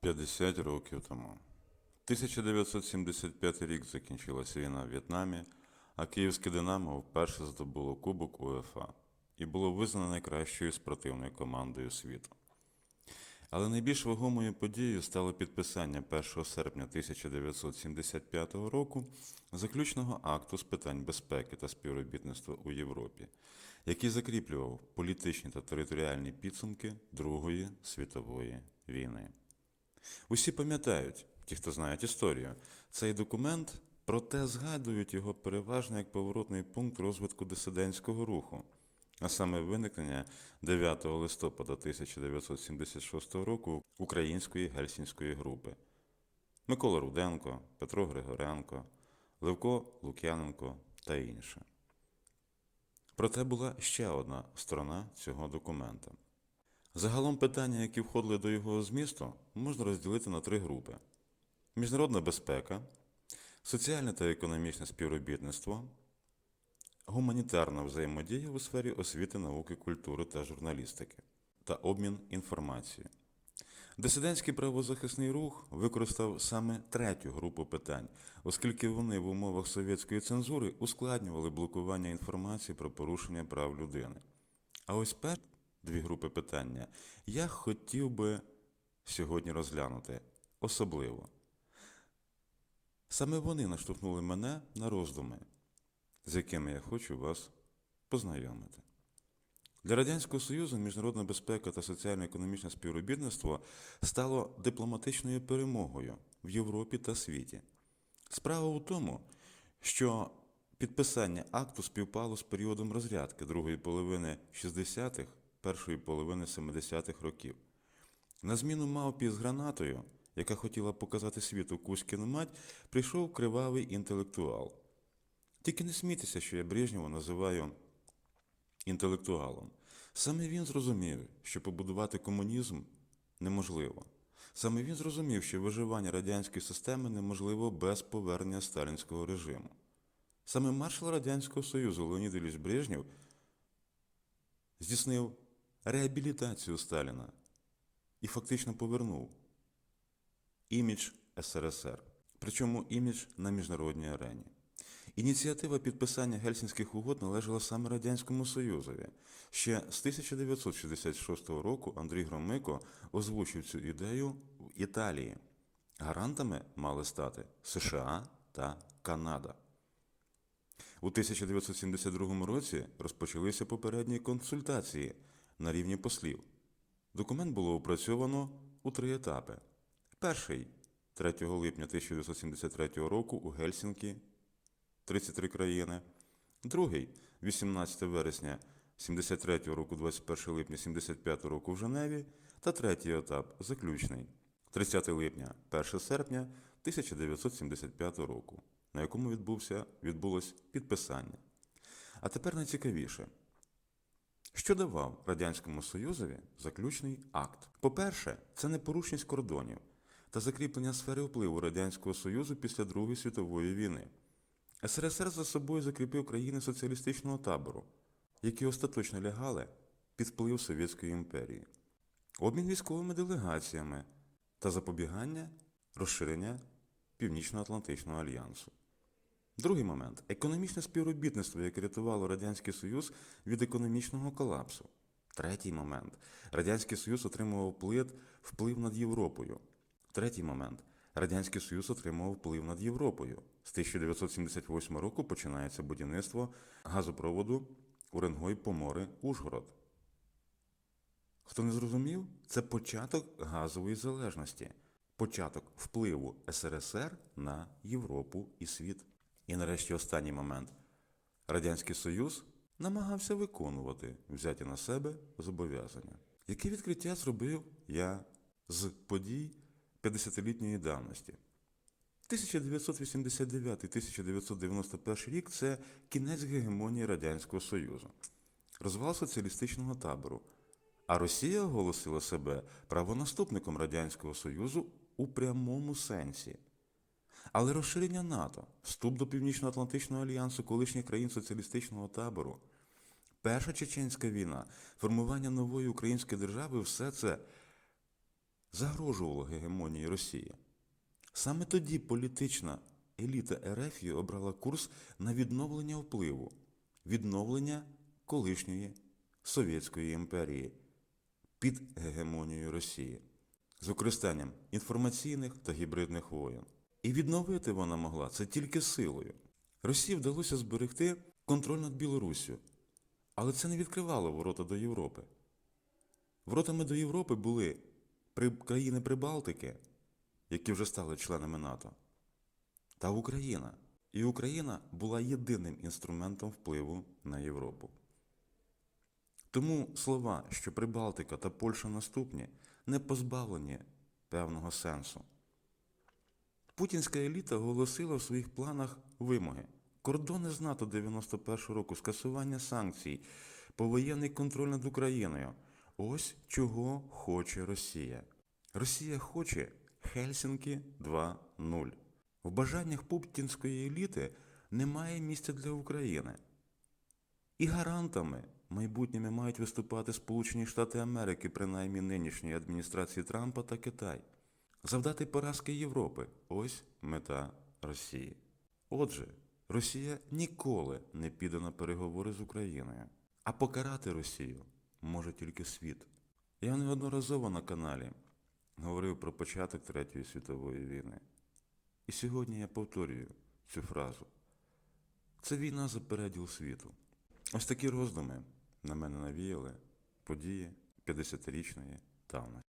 50 років тому. 1975 рік закінчилася війна в В'єтнамі, а київське Динамо вперше здобуло Кубок УЕФА і було визнано найкращою спортивною командою світу. Але найбільш вагомою подією стало підписання 1 серпня 1975 року заключного акту з питань безпеки та співробітництва у Європі, який закріплював політичні та територіальні підсумки Другої світової війни. Усі пам'ятають, ті, хто знають історію, цей документ, проте згадують його переважно як поворотний пункт розвитку дисидентського руху, а саме виникнення 9 листопада 1976 року української гельсінської групи. Микола Руденко, Петро Григоренко, Левко Лук'яненко та інше. Проте була ще одна сторона цього документа. Загалом питання, які входили до його змісту, можна розділити на три групи: міжнародна безпека, соціальне та економічне співробітництво, гуманітарна взаємодія у сфері освіти, науки, культури та журналістики та обмін інформацією. Дисидентський правозахисний рух використав саме третю групу питань, оскільки вони в умовах совєтської цензури ускладнювали блокування інформації про порушення прав людини. А ось перші дві групи питання я хотів би сьогодні розглянути особливо. Саме вони наштовхнули мене на роздуми, з якими я хочу вас познайомити. Для Радянського Союзу міжнародна безпека та соціально-економічне співробітництво стало дипломатичною перемогою в Європі та світі. Справа у тому, що підписання акту співпало з періодом розрядки другої половини 60-х, першої половини 70-х років. На зміну мавпі з гранатою, яка хотіла показати світу Кузькину мать, прийшов кривавий інтелектуал. Тільки не смійтеся, що я Брежнєва називаю інтелектуалом. Саме він зрозумів, що побудувати комунізм неможливо. Саме він зрозумів, що виживання радянської системи неможливо без повернення сталінського режиму. Саме маршал Радянського Союзу Леонід Ілліч Брежнєв здійснив реабілітацію Сталіна і фактично повернув імідж СРСР, причому імідж на міжнародній арені. Ініціатива підписання Гельсінських угод належала саме Радянському Союзові. Ще з 1966 року Андрій Громико озвучив цю ідею в Італії. Гарантами мали стати США та Канада. У 1972 році розпочалися попередні консультації на рівні послів. Документ було опрацьовано у три етапи. Перший 3 липня 1973 року у Гельсінкі 33 країни. Другий 18 вересня 73 року, 21 липня 75 року в Женеві. Та третій етап заключний 30 липня, 1 серпня 1975 року, на якому відбувся, відбулось підписання. А тепер найцікавіше. Що давав Радянському Союзові заключний акт? По-перше, це непорушність кордонів та закріплення сфери впливу Радянського Союзу після Другої світової війни. СРСР за собою закріпив країни соціалістичного табору, які остаточно лягали під вплив Совєтської імперії, обмін військовими делегаціями та запобігання розширення Північно-Атлантичного альянсу. Другий момент економічне співробітництво, яке рятувало Радянський Союз від економічного колапсу. Третій момент Радянський Союз отримував вплив, над Європою. Третій момент Радянський Союз отримував вплив над Європою. З 1978 року починається будівництво газопроводу Уренгой Помори Ужгород. Хто не зрозумів, це початок газової залежності, початок впливу СРСР на Європу і світ. І нарешті останній момент. Радянський Союз намагався виконувати взяті на себе зобов'язання. Яке відкриття зробив я з подій 50-літньої давності? 1989-1991 рік це кінець гегемонії Радянського Союзу, розвал соціалістичного табору. А Росія оголосила себе правонаступником Радянського Союзу у прямому сенсі. Але розширення НАТО, вступ до Північно-Атлантичного альянсу колишніх країн соціалістичного табору, Перша чеченська війна, формування нової української держави все це загрожувало гегемонії Росії. Саме тоді політична еліта Ерефії обрала курс на відновлення впливу, відновлення колишньої Совєтської імперії під гегемонією Росії з використанням інформаційних та гібридних воєн. І відновити вона могла це тільки силою. Росії вдалося зберегти контроль над Білоруссю, але це не відкривало ворота до Європи. Воротами до Європи були країни Прибалтики, які вже стали членами НАТО, та Україна. І Україна була єдиним інструментом впливу на Європу. Тому слова, що Прибалтика та Польща наступні, не позбавлені певного сенсу. Путінська еліта оголосила в своїх планах вимоги. Кордони з НАТО 91 року, скасування санкцій, повоєнний контроль над Україною. Ось чого хоче Росія. Росія хоче Хельсінки 2.0. В бажаннях путінської еліти немає місця для України. І гарантами майбутніми мають виступати Сполучені Штати Америки, принаймні нинішньої адміністрації Трампа та Китай. Завдати поразки Європи ось мета Росії. Отже, Росія ніколи не піде на переговори з Україною, а покарати Росію може тільки світ. Я неодноразово на каналі говорив про початок Третьої світової війни. І сьогодні я повторюю цю фразу. Це війна за переділ світу. Ось такі роздуми на мене навіяли події 50-річної давності.